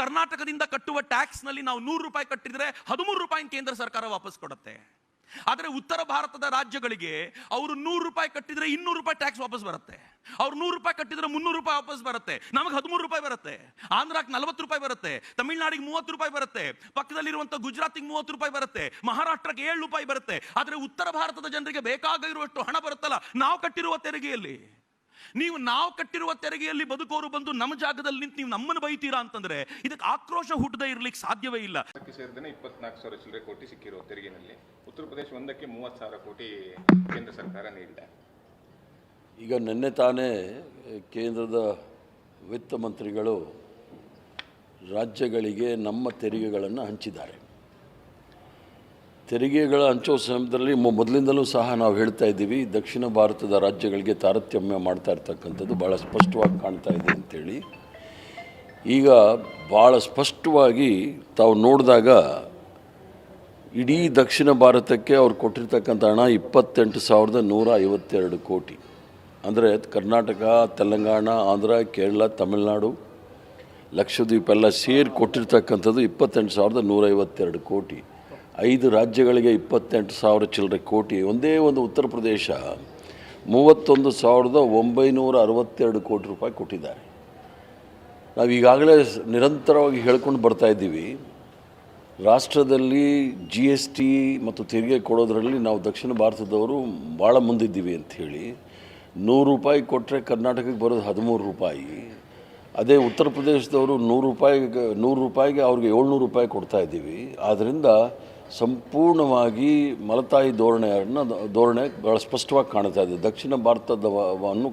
ಕರ್ನಾಟಕದಿಂದ ಕಟ್ಟುವ ಟ್ಯಾಕ್ಸ್ನಲ್ಲಿ ನಾವು ನೂರು ರೂಪಾಯಿ ಕಟ್ಟಿದ್ರೆ ಹದಿಮೂರು ರೂಪಾಯಿ ಕೇಂದ್ರ ಸರ್ಕಾರ ವಾಪಸ್ ಕೊಡುತ್ತೆ. ಆದರೆ ಉತ್ತರ ಭಾರತದ ರಾಜ್ಯಗಳಿಗೆ ಅವರು ನೂರು ರೂಪಾಯಿ ಕಟ್ಟಿದ್ರೆ ಇನ್ನೂರು ರೂಪಾಯಿ ಟ್ಯಾಕ್ಸ್ ವಾಪಸ್ ಬರುತ್ತೆ. ಅವ್ರು ನೂರು ರೂಪಾಯಿ ಕಟ್ಟಿದ್ರೆ ಮುನ್ನೂರು ರೂಪಾಯಿ ವಾಪಸ್ ಬರುತ್ತೆ. ನಮಗೆ ಹದಿಮೂರು ರೂಪಾಯಿ ಬರುತ್ತೆ. ಆಂಧ್ರಕ್ಕೆ ನಲವತ್ತು ರೂಪಾಯಿ ಬರುತ್ತೆ. ತಮಿಳುನಾಡಿಗೆ ಮೂವತ್ತು ರೂಪಾಯಿ ಬರುತ್ತೆ. ಪಕ್ಕದಲ್ಲಿರುವಂಥ ಗುಜರಾತಿಗೆ ಮೂವತ್ತು ರೂಪಾಯಿ ಬರುತ್ತೆ. ಮಹಾರಾಷ್ಟ್ರಕ್ಕೆ ಏಳು ರೂಪಾಯಿ ಬರುತ್ತೆ. ಆದರೆ ಉತ್ತರ ಭಾರತದ ಜನರಿಗೆ ಬೇಕಾಗಿರುವಷ್ಟು ಹಣ ಬರುತ್ತಲ್ಲ, ನಾವು ಕಟ್ಟಿರುವ ತೆರಿಗೆಯಲ್ಲಿ. ನೀವು ನಾವು ಕಟ್ಟಿರುವ ತೆರಿಗೆಯಲ್ಲಿ ಬದುಕೋರು ಬಂದು ನಮ್ಮ ಜಾಗದಲ್ಲಿ ನಿಂತು ನೀವು ನಮ್ಮನ್ನು ಬೈತೀರಾ ಅಂತಂದ್ರೆ ಇದಕ್ಕೆ ಆಕ್ರೋಶ ಹುಟ್ಟದೇ ಇರ್ಲಿಕ್ಕೆ ಸಾಧ್ಯವೇ ಇಲ್ಲ. ಸೇರಿದ್ರೆ ಇಪ್ಪತ್ನಾಲ್ಕು ಸಾವಿರ ಚಿಲ್ಲರೆ ಕೋಟಿ ಸಿಕ್ಕಿರೋ ತೆರಿಗೆನಲ್ಲಿ ಉತ್ತರ ಪ್ರದೇಶ ಒಂದಕ್ಕೆ ಮೂವತ್ತು ಸಾವಿರ ಕೋಟಿ ಕೇಂದ್ರ ಸರ್ಕಾರ ನೀಡಿದೆ. ಈಗ ನಿನ್ನೆ ತಾನೇ ಕೇಂದ್ರದ ವಿತ್ತ ಮಂತ್ರಿಗಳು ರಾಜ್ಯಗಳಿಗೆ ನಮ್ಮ ತೆರಿಗೆಗಳನ್ನು ಹಂಚಿದ್ದಾರೆ. ತೆರಿಗೆಗಳ ಹಂಚೋ ಸಮಯದಲ್ಲಿ ಮೊದಲಿಂದಲೂ ಸಹ ನಾವು ಹೇಳ್ತಾ ಇದ್ದೀವಿ, ದಕ್ಷಿಣ ಭಾರತದ ರಾಜ್ಯಗಳಿಗೆ ತಾರತಮ್ಯ ಮಾಡ್ತಾ ಇರ್ತಕ್ಕಂಥದ್ದು ಭಾಳ ಸ್ಪಷ್ಟವಾಗಿ ಕಾಣ್ತಾ ಇದೆ ಅಂಥೇಳಿ ಈಗ ಭಾಳ ಸ್ಪಷ್ಟವಾಗಿ ತಾವು ನೋಡಿದಾಗ ಇಡೀ ದಕ್ಷಿಣ ಭಾರತಕ್ಕೆ ಅವ್ರು ಕೊಟ್ಟಿರ್ತಕ್ಕಂಥ ಹಣ ಇಪ್ಪತ್ತೆಂಟು ಸಾವಿರದ ನೂರ ಐವತ್ತೆರಡು ಕೋಟಿ. ಅಂದರೆ ಕರ್ನಾಟಕ, ತೆಲಂಗಾಣ, ಆಂಧ್ರ, ಕೇರಳ, ತಮಿಳುನಾಡು ಲಕ್ಷದ್ವೀಪ ಎಲ್ಲ ಸೇರಿ ಕೊಟ್ಟಿರ್ತಕ್ಕಂಥದ್ದು ಇಪ್ಪತ್ತೆಂಟು ಸಾವಿರದ ನೂರೈವತ್ತೆರಡು ಕೋಟಿ. ಐದು ರಾಜ್ಯಗಳಿಗೆ ಇಪ್ಪತ್ತೆಂಟು ಸಾವಿರ ಚಿಲ್ಲರೆ ಕೋಟಿ, ಒಂದೇ ಒಂದು ಉತ್ತರ ಪ್ರದೇಶ ಮೂವತ್ತೊಂದು ಸಾವಿರದ ಒಂಬೈನೂರ ಅರವತ್ತೆರಡು ಕೋಟಿ ರೂಪಾಯಿ ಕೊಟ್ಟಿದ್ದಾರೆ. ನಾವು ಈಗಾಗಲೇ ನಿರಂತರವಾಗಿ ಹೇಳ್ಕೊಂಡು ಬರ್ತಾ ಇದ್ದೀವಿ. ರಾಷ್ಟ್ರದಲ್ಲಿ ಜಿ ಎಸ್ ಟಿ ಮತ್ತು ತೆರಿಗೆ ಕೊಡೋದರಲ್ಲಿ ನಾವು ದಕ್ಷಿಣ ಭಾರತದವರು ಭಾಳ ಮುಂದಿದ್ದೀವಿ ಅಂಥೇಳಿ ನೂರು ರೂಪಾಯಿ ಕೊಟ್ಟರೆ ಕರ್ನಾಟಕಕ್ಕೆ ಬರೋದು ಹದಿಮೂರು ರೂಪಾಯಿ. ಅದೇ ಉತ್ತರ ಪ್ರದೇಶದವರು ನೂರು ರೂಪಾಯಿಗೆ ನೂರು ರೂಪಾಯಿಗೆ ಅವ್ರಿಗೆ ಏಳ್ನೂರು ರೂಪಾಯಿ ಕೊಡ್ತಾ ಇದ್ದೀವಿ. ಆದ್ದರಿಂದ ಸಂಪೂರ್ಣವಾಗಿ ಮಲತಾಯಿ ಧೋರಣೆಯನ್ನು ಧೋರಣೆ ಭಾಳ ಸ್ಪಷ್ಟವಾಗಿ ಕಾಣ್ತಾ ಇದೆ. ದಕ್ಷಿಣ ಭಾರತದವನ್ನು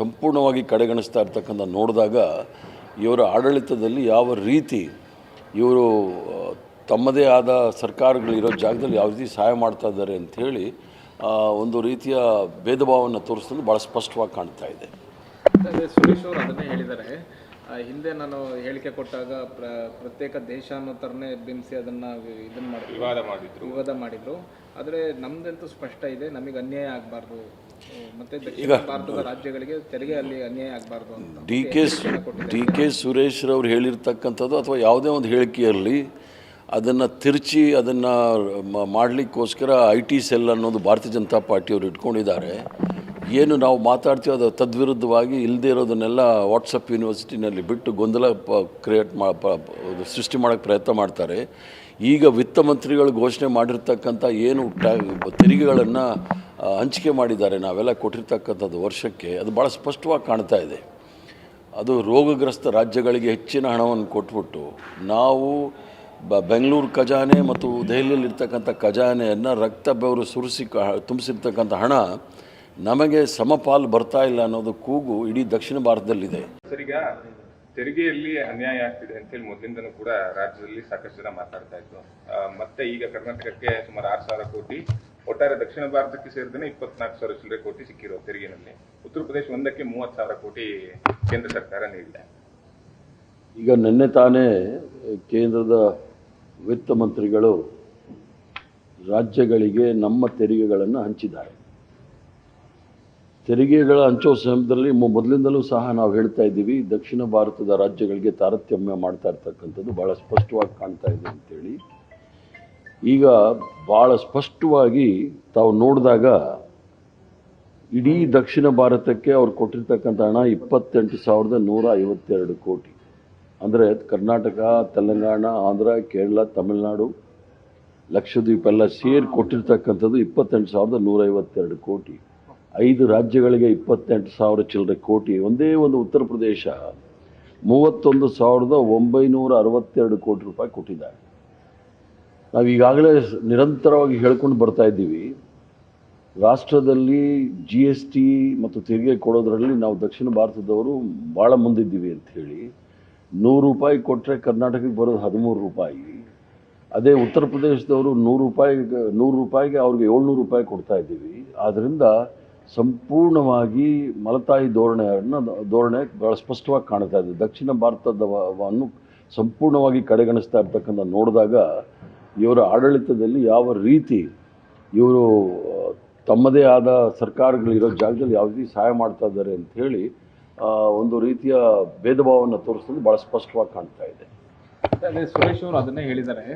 ಸಂಪೂರ್ಣವಾಗಿ ಕಡೆಗಣಿಸ್ತಾ ಇರ್ತಕ್ಕಂಥ ನೋಡಿದಾಗ ಇವರ ಆಡಳಿತದಲ್ಲಿ ಯಾವ ರೀತಿ ಇವರು ತಮ್ಮದೇ ಆದ ಸರ್ಕಾರಗಳಿರೋ ಜಾಗದಲ್ಲಿ ಯಾವ ರೀತಿ ಸಹಾಯ ಮಾಡ್ತಾ ಇದ್ದಾರೆ ಅಂಥೇಳಿ ಒಂದು ರೀತಿಯ ಭೇದ ಭಾವವನ್ನು ತೋರಿಸೋದು ಭಾಳ ಸ್ಪಷ್ಟವಾಗಿ ಕಾಣ್ತಾ ಇದೆ. ಸುರೇಶ್ ಅವರು ಅದನ್ನೇ ಹೇಳಿದ್ದಾರೆ. ಹಿಂದೆ ನಾನು ಹೇಳಿಕೆ ಕೊಟ್ಟಾಗ ಪ್ರ ಪ್ರತ್ಯೇಕ ದೇಶ ಅನ್ನೋ ಥರನೇ ಬಿಂಬಿಸಿ ಅದನ್ನು ಇದನ್ನು ಮಾಡಿ ವಿವಾದ ಮಾಡಿದ್ರು. ವಿವಾದ ಮಾಡಿದ್ರು. ಆದರೆ ನಮ್ಮದಂತೂ ಸ್ಪಷ್ಟ ಇದೆ ನಮಗೆ ಅನ್ಯಾಯ ಆಗಬಾರ್ದು. ಮತ್ತೆ ದಕ್ಷಿಣ ಭಾರತದ ರಾಜ್ಯಗಳಿಗೆ ತೆರಿಗೆ ಅಲ್ಲಿ ಅನ್ಯಾಯ ಆಗಬಾರ್ದು ಅಂತ D K D K Suresh ಸುರೇಶ್ರವ್ರು ಹೇಳಿರ್ತಕ್ಕಂಥದ್ದು ಅಥವಾ ಯಾವುದೇ ಒಂದು ಹೇಳಿಕೆಯಲ್ಲಿ ಇರಲಿ ಅದನ್ನು ತಿರುಚಿ ಅದನ್ನು ಮಾಡಲಿಕ್ಕೋಸ್ಕರ ಐ ಟಿ ಸೆಲ್ ಅನ್ನೋದು ಭಾರತೀಯ ಜನತಾ ಪಾರ್ಟಿಯವರು ಇಟ್ಕೊಂಡಿದ್ದಾರೆ. ಏನು ನಾವು ಮಾತಾಡ್ತೀವೋ ಅದು ತದ್ವಿರುದ್ಧವಾಗಿ ಇಲ್ಲದೇ ಇರೋದನ್ನೆಲ್ಲ ವಾಟ್ಸಪ್ ಯೂನಿವರ್ಸಿಟಿನಲ್ಲಿ ಬಿಟ್ಟು ಗೊಂದಲ ಪ, ಕ್ರಿಯೇಟ್ ಮಾ, ಪ- ಸೃಷ್ಟಿ ಮಾಡೋಕ್ಕೆ ಪ್ರಯತ್ನ ಮಾಡ್ತಾರೆ. ಈಗ ವಿತ್ತ ಮಂತ್ರಿಗಳು ಘೋಷಣೆ ಮಾಡಿರ್ತಕ್ಕಂಥ ಏನು ತೆರಿಗೆಗಳನ್ನು ಹಂಚಿಕೆ ಮಾಡಿದ್ದಾರೆ, ನಾವೆಲ್ಲ ಕೊಟ್ಟಿರ್ತಕ್ಕಂಥದ್ದು ವರ್ಷಕ್ಕೆ, ಅದು ಭಾಳ ಸ್ಪಷ್ಟವಾಗಿ ಕಾಣ್ತಾ ಇದೆ. ಅದು ರೋಗಗ್ರಸ್ತ ರಾಜ್ಯಗಳಿಗೆ ಹೆಚ್ಚಿನ ಹಣವನ್ನು ಕೊಟ್ಬಿಟ್ಟು, ನಾವು ಬ, ಬೆಂಗಳೂರು ಖಜಾನೆ ಮತ್ತು ದೆಹಲಿಯಲ್ಲಿರ್ತಕ್ಕಂಥ ಖಜಾನೆಯನ್ನು ರಕ್ತ ಬೆವರು ಸುರಿಸಿ ತುಂಬಿಸಿರ್ತಕ್ಕಂಥ ಹಣ ನಮಗೆ ಸಮಪಾಲು ಬರ್ತಾ ಇಲ್ಲ ಅನ್ನೋದು ಕೂಗು ಇಡೀ ದಕ್ಷಿಣ ಭಾರತದಲ್ಲಿದೆ. ಸರಿಗ ತೆರಿಗೆಯಲ್ಲಿ ಅನ್ಯಾಯ ಆಗ್ತಿದೆ ಅಂತ ಹೇಳಿ ಮೊದಲಿಂದನೂ ಕೂಡ ರಾಜ್ಯದಲ್ಲಿ ಸಾಕಷ್ಟು ಜನ ಮಾತಾಡ್ತಾ ಇದ್ರು. ಮತ್ತೆ ಈಗ ಕರ್ನಾಟಕಕ್ಕೆ ಸುಮಾರು ಆರು ಸಾವಿರ ಕೋಟಿ ಒಟ್ಟಾರೆ ದಕ್ಷಿಣ ಭಾರತಕ್ಕೆ ಸೇರಿದ್ರೆ ಇಪ್ಪತ್ನಾಲ್ಕು ಸಾವಿರ ಚಿಲ್ಲರೆ ಕೋಟಿ ಸಿಕ್ಕಿರೋ ತೆರಿಗೆನಲ್ಲಿ. ಉತ್ತರ ಪ್ರದೇಶ ಒಂದಕ್ಕೆ ಮೂವತ್ತು ಸಾವಿರ ಕೋಟಿ ಕೇಂದ್ರ ಸರ್ಕಾರ ನೀಡಿದೆ. ಈಗ ನಿನ್ನೆ ತಾನೇ ಕೇಂದ್ರದ ವಿತ್ತ ಮಂತ್ರಿಗಳು ರಾಜ್ಯಗಳಿಗೆ ನಮ್ಮ ತೆರಿಗೆಗಳನ್ನು ಹಂಚಿದ್ದಾರೆ. ತೆರಿಗೆಗಳ ಹಂಚೋ ಸಮಯದಲ್ಲಿ ಮೊದಲಿಂದಲೂ ಸಹ ನಾವು ಹೇಳ್ತಾ ಇದ್ದೀವಿ, ದಕ್ಷಿಣ ಭಾರತದ ರಾಜ್ಯಗಳಿಗೆ ತಾರತಮ್ಯ ಮಾಡ್ತಾ ಇರ್ತಕ್ಕಂಥದ್ದು ಭಾಳ ಸ್ಪಷ್ಟವಾಗಿ ಕಾಣ್ತಾ ಇದೆ ಅಂತೇಳಿ. ಈಗ ಭಾಳ ಸ್ಪಷ್ಟವಾಗಿ ತಾವು ನೋಡಿದಾಗ ಇಡೀ ದಕ್ಷಿಣ ಭಾರತಕ್ಕೆ ಅವ್ರು ಕೊಟ್ಟಿರ್ತಕ್ಕಂಥ ಹಣ ಇಪ್ಪತ್ತೆಂಟು ಸಾವಿರದ ನೂರ ಐವತ್ತೆರಡು ಕೋಟಿ. ಅಂದರೆ ಕರ್ನಾಟಕ, ತೆಲಂಗಾಣ, ಆಂಧ್ರ, ಕೇರಳ, ತಮಿಳುನಾಡು ಲಕ್ಷದ್ವೀಪ ಎಲ್ಲ ಸೇರಿ ಕೊಟ್ಟಿರ್ತಕ್ಕಂಥದ್ದು ಇಪ್ಪತ್ತೆಂಟು ಸಾವಿರದ ನೂರೈವತ್ತೆರಡು ಕೋಟಿ. ಐದು ರಾಜ್ಯಗಳಿಗೆ ಇಪ್ಪತ್ತೆಂಟು ಸಾವಿರ ಚಿಲ್ಲರೆ ಕೋಟಿ, ಒಂದೇ ಒಂದು ಉತ್ತರ ಪ್ರದೇಶ ಮೂವತ್ತೊಂದು ಸಾವಿರದ ಒಂಬೈನೂರ ಅರವತ್ತೆರಡು ಕೋಟಿ ರೂಪಾಯಿ ಕೊಟ್ಟಿದ್ದಾರೆ. ನಾವು ಈಗಾಗಲೇ ನಿರಂತರವಾಗಿ ಹೇಳ್ಕೊಂಡು ಬರ್ತಾ ಇದ್ದೀವಿ. ರಾಷ್ಟ್ರದಲ್ಲಿ ಜಿ ಎಸ್ ಟಿ ಮತ್ತು ತೆರಿಗೆ ಕೊಡೋದರಲ್ಲಿ ನಾವು ದಕ್ಷಿಣ ಭಾರತದವರು ಭಾಳ ಮುಂದಿದ್ದೀವಿ ಅಂಥೇಳಿ ನೂರು ರೂಪಾಯಿ ಕೊಟ್ಟರೆ ಕರ್ನಾಟಕಕ್ಕೆ ಬರೋದು ಹದಿಮೂರು ರೂಪಾಯಿ. ಅದೇ ಉತ್ತರ ಪ್ರದೇಶದವರು ನೂರು ರೂಪಾಯಿ, ನೂರು ರೂಪಾಯಿಗೆ ಅವ್ರಿಗೆ ಏಳ್ನೂರು ರೂಪಾಯಿ ಕೊಡ್ತಾ ಇದ್ದೀವಿ. ಆದ್ದರಿಂದ ಸಂಪೂರ್ಣವಾಗಿ ಮಲತಾಯಿ ಧೋರಣೆಯನ್ನು ಧೋರಣೆ ಭಾಳ ಸ್ಪಷ್ಟವಾಗಿ ಕಾಣ್ತಾ ಇದೆ. ದಕ್ಷಿಣ ಭಾರತದವನ್ನು ಸಂಪೂರ್ಣವಾಗಿ ಕಡೆಗಣಿಸ್ತಾ ಇರ್ತಕ್ಕಂಥ ನೋಡಿದಾಗ ಇವರ ಆಡಳಿತದಲ್ಲಿ ಯಾವ ರೀತಿ ಇವರು ತಮ್ಮದೇ ಆದ ಸರ್ಕಾರಗಳಿರೋ ಜಾಗದಲ್ಲಿ ಯಾವ ರೀತಿ ಸಹಾಯ ಮಾಡ್ತಾ ಇದ್ದಾರೆ ಅಂಥೇಳಿ ಒಂದು ರೀತಿಯ ಭೇದ ಭಾವವನ್ನು ತೋರಿಸೋದು ಭಾಳ ಸ್ಪಷ್ಟವಾಗಿ ಕಾಣ್ತಾ ಇದೆ. ಸುರೇಶ್ ಅವರು ಅದನ್ನೇ ಹೇಳಿದ್ದಾರೆ.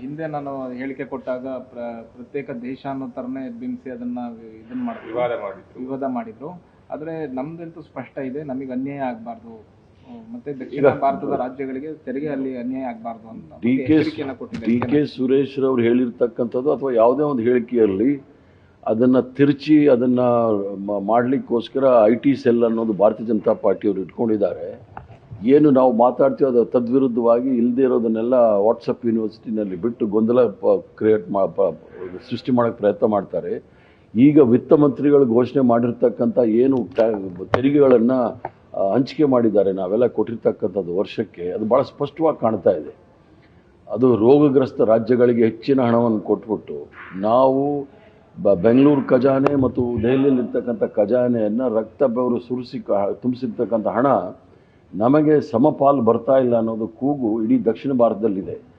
ಹಿಂದೆ ನಾನು ಹೇಳಿಕೆ ಕೊಟ್ಟಾಗ ಪ್ರ- ಪ್ರತ್ಯೇಕ ದೇಶ ಅನ್ನೋ ಥರನೇ ಬಿಂಬಿಸಿ ಅದನ್ನ ಇದನ್ನ ಮಾಡಿದ್ರು ವಿವಾದ ಮಾಡಿದ್ರು. ವಿವಾದ ಮಾಡಿದ್ರು. ಆದರೆ ನಮ್ದಂತೂ ಸ್ಪಷ್ಟ ಇದೆ ನಮಗೆ ಅನ್ಯಾಯ ಆಗಬಾರ್ದು. ಮತ್ತೆ ದಕ್ಷಿಣ ಭಾರತದ ರಾಜ್ಯಗಳಿಗೆ ತೆರಿಗೆ ಅಲ್ಲಿ ಅನ್ಯಾಯ ಆಗಬಾರ್ದು ಅಂತ D K D K Suresh ರವರು ಹೇಳಿರ್ತಕ್ಕಂಥದ್ದು ಅಥವಾ ಯಾವುದೇ ಒಂದು ಹೇಳಿಕೆಯಲ್ಲಿ ಅದನ್ನು ತಿರುಚಿ ಅದನ್ನು ಮಾಡಲಿಕ್ಕೋಸ್ಕರ ಐ ಟಿ ಸೆಲ್ ಅನ್ನೋದು ಭಾರತೀಯ ಜನತಾ ಪಾರ್ಟಿಯವರು ಇಟ್ಕೊಂಡಿದ್ದಾರೆ. ಏನು ನಾವು ಮಾತಾಡ್ತೀವೋ ಅದು ತದ್ವಿರುದ್ಧವಾಗಿ ಇಲ್ಲದೇ ಇರೋದನ್ನೆಲ್ಲ ವಾಟ್ಸಪ್ ಯೂನಿವರ್ಸಿಟಿನಲ್ಲಿ ಬಿಟ್ಟು ಗೊಂದಲ ಕ್ರಿಯೇಟ್ ಮಾ ಸೃಷ್ಟಿ ಮಾಡೋಕ್ಕೆ ಪ್ರಯತ್ನ ಮಾಡ್ತಾರೆ. ಈಗ ವಿತ್ತ ಮಂತ್ರಿಗಳು ಘೋಷಣೆ ಮಾಡಿರ್ತಕ್ಕಂಥ ಏನು ತೆರಿಗೆಗಳನ್ನು ಹಂಚಿಕೆ ಮಾಡಿದ್ದಾರೆ, ನಾವೆಲ್ಲ ಕೊಟ್ಟಿರ್ತಕ್ಕಂಥದ್ದು ವರ್ಷಕ್ಕೆ, ಅದು ಭಾಳ ಸ್ಪಷ್ಟವಾಗಿ ಕಾಣ್ತಾ ಇದೆ. ಅದು ರೋಗಗ್ರಸ್ತ ರಾಜ್ಯಗಳಿಗೆ ಹೆಚ್ಚಿನ ಹಣವನ್ನು ಕೊಟ್ಬಿಟ್ಟು, ನಾವು ಬ ಬೆಂಗಳೂರು ಖಜಾನೆ ಮತ್ತು ದೆಹಲಿಯಲ್ಲಿರ್ತಕ್ಕಂಥ ಖಜಾನೆಯನ್ನು ರಕ್ತ ಬೆವರು ಸುರಿಸಿ ತುಂಬಿಸಿರ್ತಕ್ಕಂಥ ಹಣ ನಮಗೆ ಸಮಪಾಲು ಬರ್ತಾ ಇಲ್ಲ ಅನ್ನೋದು ಕೂಗು ಇಡೀ ದಕ್ಷಿಣ ಭಾರತದಲ್ಲಿದೆ.